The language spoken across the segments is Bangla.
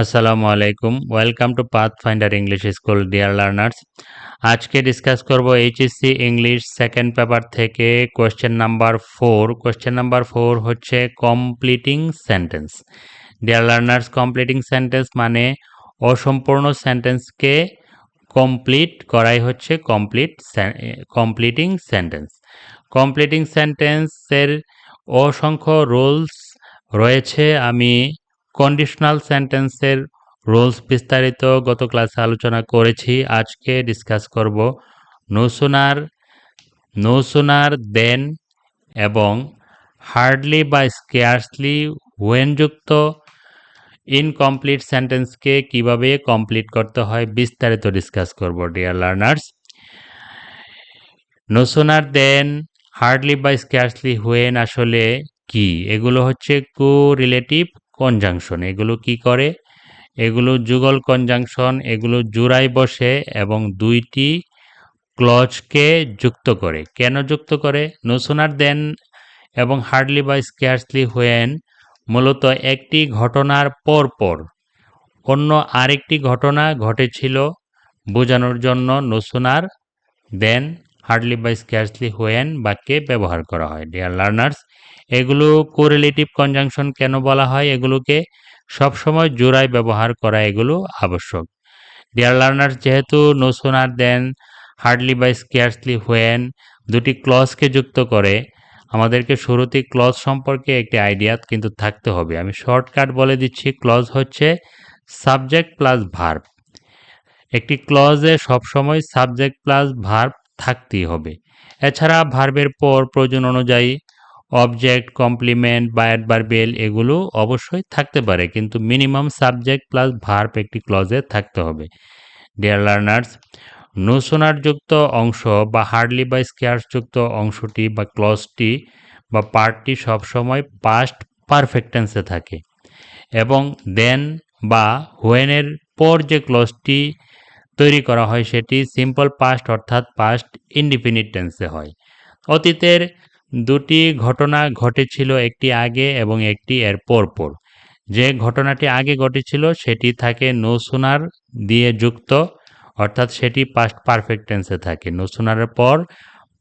আসসালামু আলাইকুম welcome to Pathfinder English school dear learners আজকে ডিসকাস করব এইচএসসি ইংলিশ সেকেন্ড পেপার থেকে question number four question number four হচ্ছে completing sentence dear learners completing sentence মানে অসম্পূর্ণ সেন্টেন্সকে কমপ্লিট করাই হচ্ছে কমপ্লিট কমপ্লিটিং সেন্টেন্স কমপ্লিটিং সেন্টেন্সের অসংখ্য রুলস রয়েছে। আমি কন্ডিশনাল সেন্টেন্সের রুলস বিস্তারিত গত ক্লাসে আলোচনা করেছি, আজকে ডিসকাস করব নো সোনার নো সোনার দেন এবং হার্ডলি বা স্কেয়ার্সলি ওয়েনযুক্ত ইনকমপ্লিট সেন্টেন্সকে কীভাবে কমপ্লিট করতে হয় বিস্তারিত ডিসকাস করব dear learners no sooner than hardly বা স্কেয়ার্সলি হোয়েন আসলে কি? এগুলো হচ্ছে কো রিলেটিভ কনজাংশন এগুলো কি করে? এগুলো যুগল কনজাংশন এগুলো জোড়ায় বসে এবং দুইটি ক্লজকে যুক্ত করে। কেন যুক্ত করে? নো সোনার দেন এবং হার্ডলি বা স্কেয়ার্সলি হোয়েন মূলত একটি ঘটনার পর পর অন্য আরেকটি ঘটনা ঘটেছিল বোঝানোর জন্য নো সোনার দেন হার্ডলি বা স্কেয়ার্সলি হোয়েন বাক্যে ব্যবহার করা হয়। ডিয়ার লার্নার্স এগুলো কোরিলেটিভ কনজাংশন কেন বলা হয়? এগুলোকে সবসময় জোড়ায় ব্যবহার করা এগুলো আবশ্যক। ডিয়ার লার্নার্স যেহেতু নো সোনার দেন হার্ডলি বা স্কেয়ার্সলি হোয়েন দুটি ক্লজকে যুক্ত করে, আমাদেরকে শুরুতে ক্লজ সম্পর্কে একটি আইডিয়া কিন্তু থাকতে হবে। আমি শর্টকাট বলে দিচ্ছি ক্লজ হচ্ছে সাবজেক্ট প্লাস ভার্ব একটি ক্লজে সবসময় সাবজেক্ট প্লাস ভার্ব থাকতেই হবে। এছাড়া ভার্বের পর প্রয়োজন অনুযায়ী অবজেক্ট কমপ্লিমেন্ট বা অ্যাডভার্বেল এগুলো অবশ্যই থাকতে পারে, কিন্তু মিনিমাম সাবজেক্ট প্লাস ভার্ব একটি ক্লজে থাকতে হবে। ডিয়ার লার্নার্স যুক্ত অংশ বা হার্ডলি বা যুক্ত অংশটি বা ক্লজটি বা পার্টটি সবসময় পাস্ট পারফেক্টেন্সে থাকে এবং দেন বা হোয়েনের পর যে ক্লজটি তৈরি করা হয় সেটি সিম্পল পাস্ট অর্থাৎ পাস্ট ইনডিফিনিট টেন্সে হয়। অতীতের দুটি ঘটনা ঘটেছিল একটি আগে এবং একটি এর পর পর যে ঘটনাটি আগে ঘটেছিল, সেটি থাকে নো সোনার দিয়ে যুক্ত, অর্থাৎ সেটি পাস্ট পারফেক্ট টেন্সে থাকে। নো সোনারের পর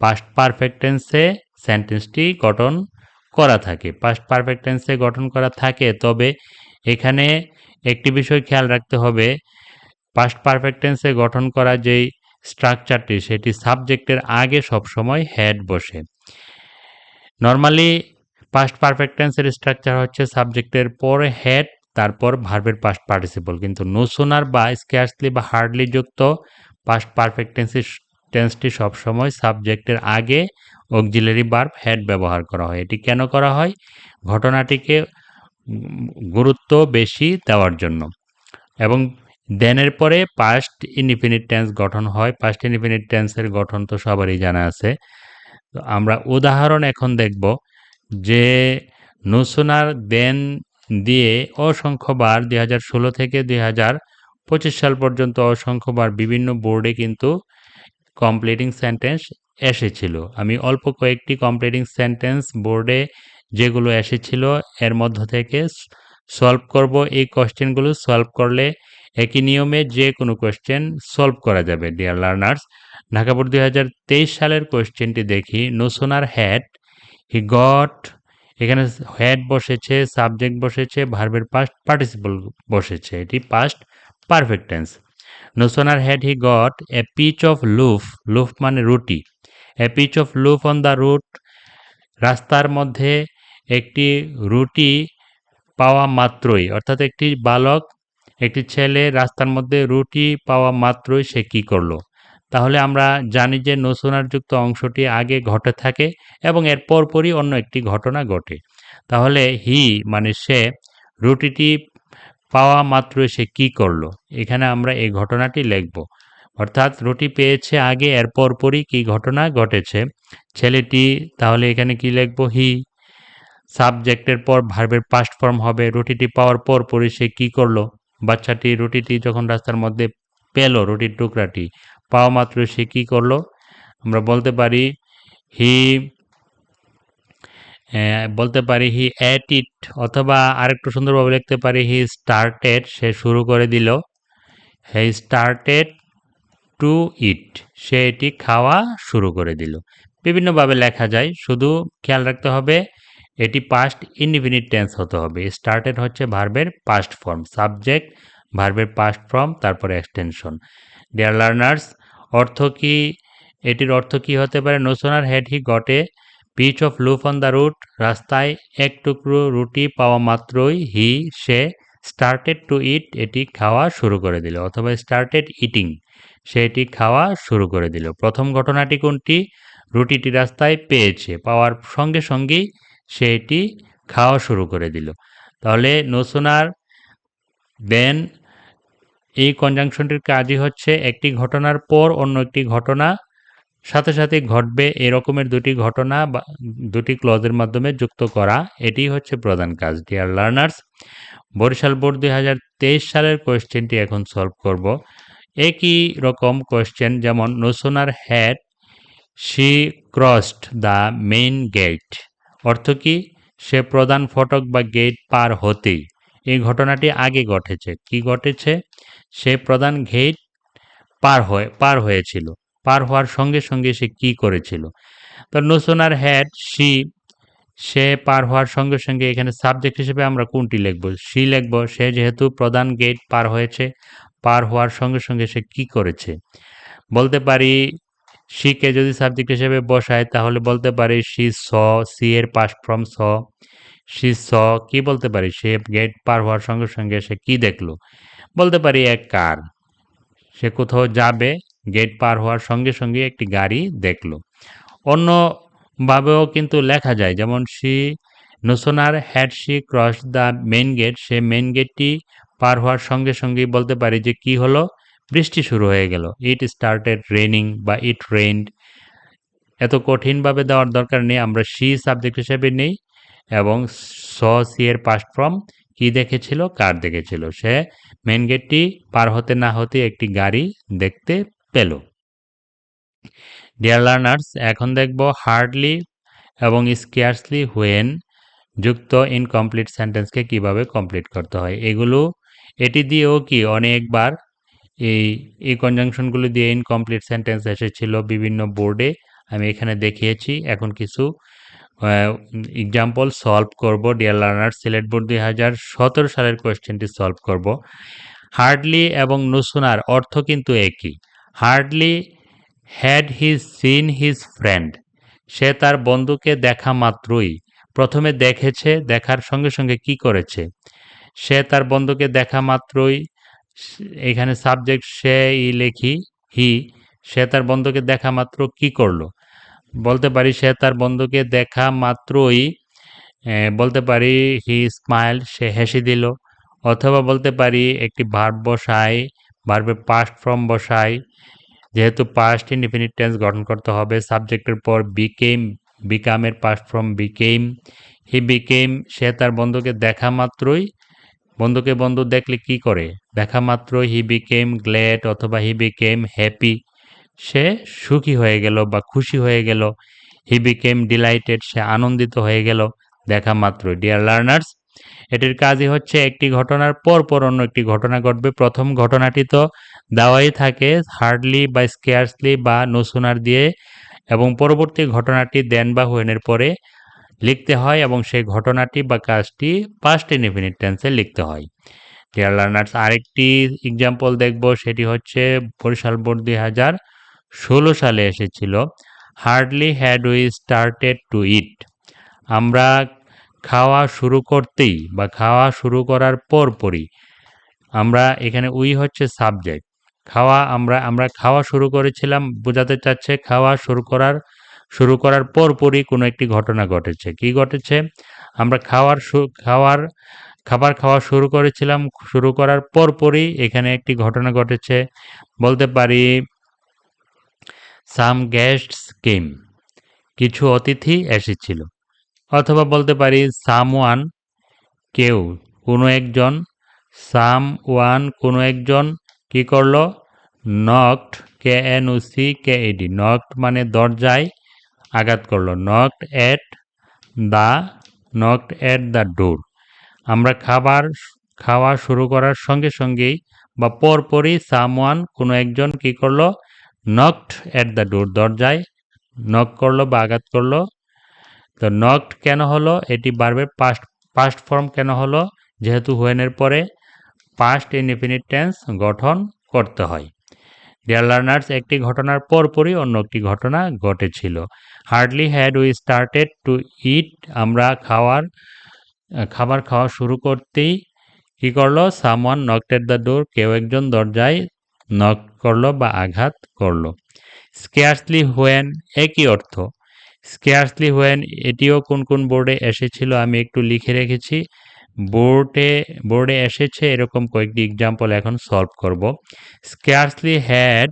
পাস্ট পারফেক্ট টেন্সে সেন্টেন্সটি গঠন করা থাকে। পাস্ট পারফেক্ট টেন্সে গঠন করা থাকে, তবে এখানে একটি বিষয় খেয়াল রাখতে হবে। পাস্ট পারফেক্ট টেন্সে গঠন করা যেই স্ট্রাকচারটি সেটি সাবজেক্টের আগে সবসময় হেড বসে। নর্মালি পাস্ট পারফেক্ট টেন্সের স্ট্রাকচার হচ্ছে সাবজেক্টের পরে হেড তারপর ভার্বের পাস্ট পার্টিসিপল কিন্তু নো সোনার বা স্ক্যার্সলি বা হার্ডলি যুক্ত পাস্ট পারফেক্ট টেন্সের টেন্সটি সবসময় সাবজেক্টের আগে অক্সিলারি বার্ব হেড ব্যবহার করা হয়। এটি কেন করা হয়? ঘটনাটিকে গুরুত্ব বেশি দেওয়ার জন্য। এবং দেনের পরে পাস্ট ইনডিফিনিট টেন্স গঠন হয়। পাস্ট ইনডিফিনিট টেন্সের গঠন তো সবারই জানা আছে। তো আমরা উদাহরণ এখন দেখব যে নুসুনার দেন দিয়ে অসংখ্যবার দুই হাজার ষোলো থেকে দুই হাজার পঁচিশ সাল পর্যন্ত অসংখ্যবার বিভিন্ন বোর্ডে কিন্তু কমপ্লিটিং সেন্টেন্স এসেছিল। আমি অল্প কয়েকটি কমপ্লিটিং সেন্টেন্স বোর্ডে যেগুলো এসেছিল, এর মধ্য থেকে সলভ করব। এই কোয়েশ্চেনগুলো সলভ করলে একই নিয়মে যে কোনো কোয়েশ্চেন সলভ করা যাবে। ডিয়ার লার্নার্স ঢাকা দুই হাজার তেইশ সালের কোয়েশ্চেনটি দেখি no sooner had he got এখানে হ্যাড বসেছে সাবজেক্ট বসেছে ভার্বের পাস্ট পার্টিসিপল বসেছে, এটি past perfect tense no sooner had he got a piece of loaf loaf মানে রুটি। A piece of loaf on the route রাস্তার মধ্যে একটি রুটি পাওয়া মাত্রই, অর্থাৎ একটি বালক, একটি ছেলে রাস্তার মধ্যে রুটি পাওয়া মাত্রই সে কী করল? তাহলে আমরা জানি যে যুক্ত অংশটি আগে ঘটে থাকে এবং এর পরপরই অন্য একটি ঘটনা ঘটে। তাহলে হি মানে সে, রুটিটি পাওয়া মাত্র সে কি করল? এখানে আমরা এই ঘটনাটি লিখব। অর্থাৎ রুটি পেয়েছে আগে, এর পরপরই কি ঘটনা ঘটেছে? ছেলেটি, তাহলে এখানে কি লিখব? হি, সাবজেক্টের পর ভার্বের পাস্ট ফর্ম হবে, রুটিটি পাওয়ার পর পরই সে কি করল? বাচ্চাটি রুটিটি যখন রাস্তার মধ্যে পেল, রুটির টুকরাটি পাওয়া মাত্র সে কী করল? আমরা বলতে পারি হি বলতে পারি হি অ্যাট ইট অথবা আরেকটু সুন্দরভাবে লিখতে পারি হি স্টার্টেড, সে শুরু করে দিল। হি স্টার্টেড টু ইট, সে এটি খাওয়া শুরু করে দিল। বিভিন্নভাবে লেখা যায়, শুধু খেয়াল রাখতে হবে, এটি পাস্ট ইনডিফিনিট টেন্স হতে হবে। স্টার্টেড হচ্ছে ভার্বের পাস্ট ফর্ম সাবজেক্ট ভার্বের পাস্ট ফর্ম তারপরে এক্সটেনশন ডিয়ার লার্নার্স অর্থ কি? এটির অর্থ কি হতে পারে? No sooner had he got a piece of loaf on the route রাস্তায় এক টুকরো রুটি পাওয়া মাত্রই হি সে স্টার্টেড টু ইট এটি খাওয়া শুরু করে দিল, অথবা স্টার্টেড ইটিং সে এটি খাওয়া শুরু করে দিল। প্রথম ঘটনাটি কোনটি? রুটিটি রাস্তায় পেয়েছে, পাওয়ার সঙ্গে সঙ্গেই সে এটি খাওয়া শুরু করে দিল। তাহলে নোসোনার দেন এই কনজাংশনটির কাজই হচ্ছে একটি ঘটনার পর অন্য একটি ঘটনা, সাথে সাথে ঘটবে এরকমের দুটি ঘটনা বা দুটি ক্লজের মাধ্যমে যুক্ত করা। এটি হচ্ছে প্রধান কাজ। ডিয়ার লার্নার্স বরিশাল বোর্ড দুই হাজার তেইশ সালের কোয়েশ্চেনটি এখন সলভ করব। একই রকম কোয়েশ্চেন যেমন no sooner had she crossed the main gate অর্থ কি? সে প্রধান ফটক বা গেট পার হতেই। এই ঘটনাটি আগে ঘটেছে। কি ঘটেছে? সে প্রধান গেট পার হয়ে, পার হয়েছিল। পার হওয়ার সঙ্গে সঙ্গে সে কি করেছিল? তো নোসোনার হ্যাড সি সে পার হওয়ার সঙ্গে সঙ্গে এখানে সাবজেক্ট হিসেবে আমরা কোনটি লিখব? সি লিখব, সে যেহেতু প্রধান গেট পার হয়েছে, পার হওয়ার সঙ্গে সঙ্গে সে কি করেছে? বলতে পারি, শিকে যদি সাবজেক্ট হিসেবে বসায় তাহলে বলতে পারি সি স, সি এর past from saw see saw কি বলতে পারি? সে গেট পার হওয়ার সঙ্গে সঙ্গে সে কি দেখল? বলতে পারি এক কার সে কোথাও যাবে গেট পার হওয়ার সঙ্গে সঙ্গে একটি গাড়ি দেখল। অন্যভাবেও কিন্তু লেখা যায়, যেমন she no sooner had she cross the main gate say main গেটটি পার হওয়ার সঙ্গে সঙ্গেই বলতে পারি যে কি হলো? বৃষ্টি শুরু হয়ে গেল। ইট স্টার্টেড রেনিং বা ইট রেইনড এত কঠিনভাবে দেওয়ার দরকার নেই, আমরা সি সাবজেক্ট হিসেবে নেই। এবং স, সি এর পাস্ট ফর্ম কি দেখেছিল? কার দেখেছিল? সে মেন গেটটি পার হতে না হতে একটি গাড়ি দেখতে পেল। ডিয়ার লার্নার্স এখন দেখব হার্ডলি এবং স্কেয়ার্সলি হুয়েন যুক্ত ইনকমপ্লিট সেন্টেন্সকে কীভাবে কমপ্লিট করতে হয়। এগুলো, এটি দিয়েও কি অনেকবার এই এই কনজাংশনগুলো দিয়ে ইনকমপ্লিট সেন্টেন্স এসেছিল বিভিন্ন বোর্ডে আমি এখানে দেখিয়েছি, এখন কিছু এক্সাম্পল সলভ করব ডিয়ার লার্নার সিলেট বোর্ড দুই হাজার সতেরো সালের কোয়েশ্চেনটি সলভ করব। হার্ডলি এবং নুসুনার অর্থ কিন্তু একই। Hardly had his seen his friend সে তার বন্ধুকে দেখা মাত্রই। প্রথমে দেখেছে, দেখার সঙ্গে সঙ্গে কি করেছে? সে তার বন্ধুকে দেখা মাত্রই, এখানে সাবজেক্ট সে ই লেখি হি সে তার বন্ধুকে দেখা মাত্র কি করল? বলতে পারি সে তার বন্ধুকে দেখা মাত্রই বলতে পারি হি স্মাইল সে হেসে দিল। অথবা বলতে পারি একটি ভার্ব বসাই ভার্বের পাস্ট ফর্ম বসাই যেহেতু পাস্ট ইনডিফিনিট টেন্স গঠন করতে হবে সাবজেক্টের পর became বিকামের past form became he became সে তার বন্ধুকে দেখা মাত্রই, বন্ধুকে বন্ধু দেখলে কি করে? দেখা মাত্রই হি বিকেম গ্ল্যাড অথবা হি বিকেম হ্যাপি সে সুখী হয়ে গেল বা খুশি হয়ে গেল। হি বিকেম ডিলাইটেড সে আনন্দিত হয়ে গেল। দেখা মাত্র। ডিয়ার লার্নার্স এটির কাজই হচ্ছে একটি ঘটনার পর পর অন্য একটি ঘটনা ঘটবে। প্রথম ঘটনাটি তো দেওয়াই থাকে হার্ডলি বা স্কেয়ার্সলি বা নোসুনার দিয়ে এবং পরবর্তী ঘটনাটি দেন বা হুয়েনের পরে লিখতে হয় এবং সেই ঘটনাটি বা কাজটি পাস্ট ইনডিফিনিট টেন্সে লিখতে হয়। ডিয়ার লার্নার্স আরেকটি এক্সাম্পল দেখব, সেটি হচ্ছে বরিশাল বোর্ড দুই হাজার ষোলো সালে এসেছিল। Hardly had we started to eat আমরা খাওয়া শুরু করতেই বা খাওয়া শুরু করার পরপরই আমরা এখানে উই হচ্ছে সাবজেক্ট খাওয়া আমরা আমরা খাওয়া শুরু করেছিলাম, বোঝাতে চাচ্ছে খাওয়া শুরু করার শুরু করার পরপরই কোনো একটি ঘটনা ঘটেছে। কি ঘটেছে? আমরা খাওয়ার খাওয়ার, খাবার খাওয়া শুরু করেছিলাম, শুরু করার পরপরই এখানে একটি ঘটনা ঘটেছে। বলতে পারি সাম গেস্টস কেম। কিছু অতিথি এসেছিল। অথবা বলতে পারি সাম ওয়ান কেউ, কোনো একজন। সাম ওয়ান কোনো একজন, কি করল? Knocked K N O C K E D knocked মানে দরজায় আঘাত করল। Knocked at the knocked at the door. আমরা খাবার, খাওয়া শুরু করার সঙ্গে সঙ্গেই বা পরপরই সামওয়ান কোনো একজন কি করল? নকড অ্যাট দ্য ডোর দরজায় নক করল বা আঘাত করল। তো নকড কেন হলো? এটি বারবার পাস্ট পাস্ট ফর্ম কেন হলো? যেহেতু হোয়েনের পরে পাস্ট ইনডিফিনিট টেন্স গঠন করতে হয়। ডিয়ার লার্নার্স একটি ঘটনার পরপরই অন্য একটি ঘটনা ঘটেছিল। Hardly had we started to eat আমরা খাওয়ার, খাবার খাওয়া শুরু করতেই কি করল? সামওয়ান এট দ্য ডোর কেউ একজন দরজায় নক করল বা আঘাত করল। স্কেয়ার্সলি হোয়েন একই অর্থ। স্কেয়ার্সলি হোয়েন এটিও কোন কোন বোর্ডে এসেছিল আমি একটু লিখে রেখেছি। বোর্ডে বোর্ডে এসেছে এরকম কয়েকটি এক্সাম্পল এখন সলভ করব। স্কেয়ার্সলি হ্যাড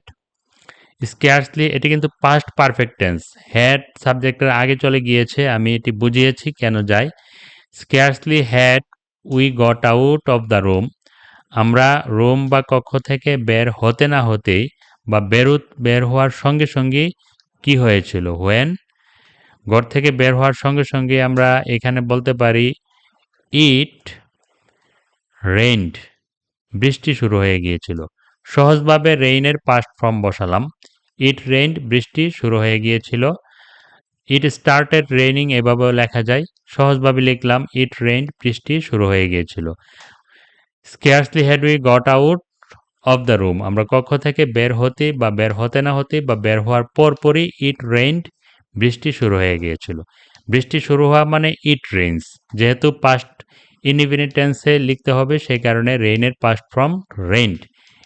স্কেয়ার্সলি এটি কিন্তু পাস্ট পারফেক্ট টেন্স হ্যাড সাবজেক্টের আগে চলে গিয়েছে, আমি এটি বুঝিয়েছি কেন যাই scarcely had we got out of the room আমরা রুম বা কক্ষ থেকে বের হতে না হতেই বা বেরুত বের হওয়ার সঙ্গে সঙ্গে কি হয়েছিল? হোয়েন ঘর থেকে বের হওয়ার সঙ্গে সঙ্গে আমরা এখানে বলতে পারি ইট রেইনড বৃষ্টি শুরু হয়ে গিয়েছিল। সহজভাবে রেইনের পাস্ট ফর্ম বসালাম। ইট রেইনড বৃষ্টি শুরু হয়ে গিয়েছিল। ইট স্টার্টেড রেইনিং এভাবেও লেখা যায়। সহজভাবে লিখলাম ইট রেইনড বৃষ্টি শুরু হয়ে গিয়েছিল। Scarcely had we got out of the room আমরা কক্ষ থেকে বের হতে বা বের হতে না হতে বা বের হওয়ার পরপরই ইট রেইনড বৃষ্টি শুরু হয়ে গিয়েছিল। বৃষ্টি শুরু হওয়া মানে ইট রেইনস যেহেতু পাস্ট ইনডিফিনিট টেন্সে লিখতে হবে, সেই কারণে রেইনের past form rained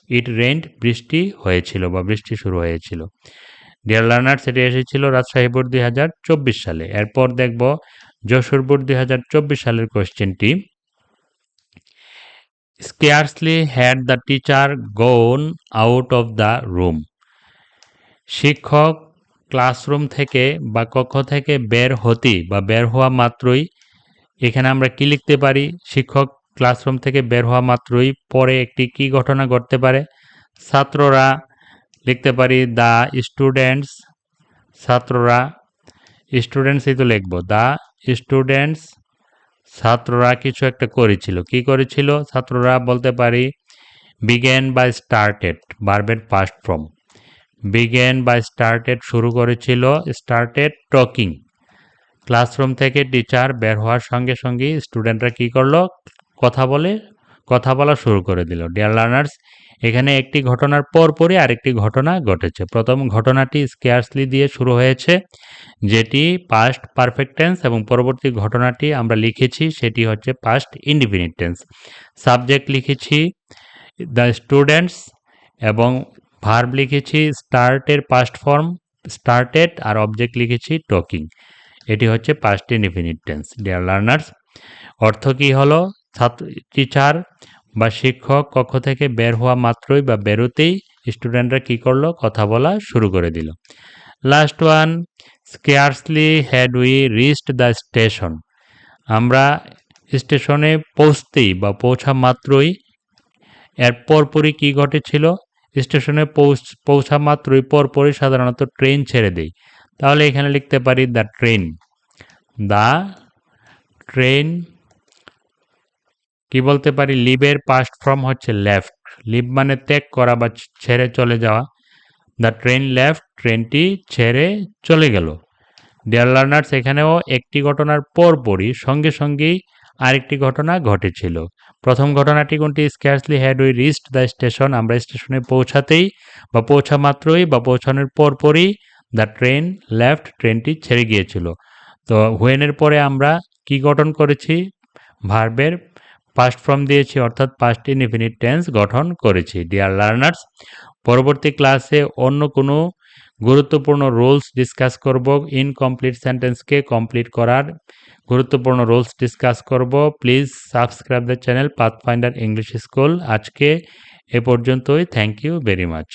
it rained বৃষ্টি হয়েছিল বা বৃষ্টি শুরু হয়েছিল। ডিয়ার লার্নার্স এটি এসেছিল রাজশাহী বোর্ড দুই হাজার চব্বিশ সালে। এরপর দেখব যশোর বোর্ড দুই হাজার চব্বিশ সালের কোয়েশ্চেনটি scarcely had the teacher gone out of the room শিক্ষক ক্লাসরুম থেকে বা কক্ষ থেকে বের হতে বা বের হওয়া মাত্রই, এখানে আমরা কি লিখতে পারি? শিক্ষক ক্লাসরুম থেকে বের হওয়া মাত্রই পরে একটি কি ঘটনা ঘটতে পারে? ছাত্ররা লিখতে পারি দ্য স্টুডেন্টস ছাত্ররা স্টুডেন্টসই তো লিখব। দ্য স্টুডেন্টস ছাত্ররা কিছু একটা করেছিল। কি করেছিল? ছাত্ররা বলতে পারি বিজ্ঞান বা স্টার্টেড বার্বের পাস্ট ফর্ম বিজ্ঞান বা স্টার্টেড শুরু করেছিল স্টার্টেড টকিং ক্লাসরুম থেকে টিচার বের হওয়ার সঙ্গে সঙ্গে স্টুডেন্টরা কি করল? কথা বলে কথা বলা শুরু করে দিল। ডিয়ার লার্নার্স এখানে একটি ঘটনার পরপরই আরেকটি ঘটনা ঘটেছে। প্রথম ঘটনাটি স্কেয়ার্সলি দিয়ে শুরু হয়েছে, যেটি পাস্ট পারফেক্ট টেন্স এবং পরবর্তী ঘটনাটি আমরা লিখেছি, সেটি হচ্ছে পাস্ট ইন্ডিপেন্ডেন্ট টেন্স সাবজেক্ট লিখেছি দ্য স্টুডেন্টস এবং ভার্ব লিখেছি স্টার্টের পাস্ট ফর্ম স্টার্টেড আর অবজেক্ট লিখেছি টকিং এটি হচ্ছে past indefinite tense dear learners অর্থ কী হলো? ছাত্র টিচার বা শিক্ষক কক্ষ থেকে বের হওয়া মাত্রই বা বেরোতেই স্টুডেন্টরা কি করল? কথা বলা শুরু করে দিল। Last one scarcely had we reached the station আমরা স্টেশনে পৌঁছতেই বা পৌঁছা মাত্রই এর পরপরই কী ঘটেছিল? স্টেশনে পৌঁছ, পৌঁছা মাত্রই পরপরই সাধারণত ট্রেন ছেড়ে দেই। তাহলে এখানে লিখতে পারি দ্য ট্রেন দ্য ট্রেন কি বলতে পারি? লিভের পাস্ট ফর্ম হচ্ছে লেফট লিভ মানে ত্যাগ করা বা ছেড়ে চলে যাওয়া। দ্য ট্রেন লেফট ট্রেনটি ছেড়ে চলে গেল। ডিয়ার লার্নার্স এখানেও একটি ঘটনার পরপরই সঙ্গে সঙ্গেই আরেকটি ঘটনা ঘটেছিল। প্রথম ঘটনাটি কোনটি? Scarcely had we reached the station আমরা স্টেশনে পৌঁছাতেই বা পৌঁছা মাত্রই বা পৌঁছানোর পরপরই দ্য ট্রেন লেফট ট্রেনটি ছেড়ে গিয়েছিল। তো হুয়েনের পরে আমরা কি গঠন করেছি? ভার্বের পাস্ট ফর্ম দিয়েছি, অর্থাৎ পাস্ট ইনডিফিনিট টেন্স গঠন করেছি। ডিয়ার লার্নার্স পরবর্তী ক্লাসে অন্য কোনো গুরুত্বপূর্ণ রোলস ডিসকাস করব। ইনকমপ্লিট সেন্টেন্সকে কমপ্লিট করার গুরুত্বপূর্ণ রুলস ডিসকাস করব। Please subscribe the channel Pathfinder English school আজকে এ পর্যন্তই। Thank you very much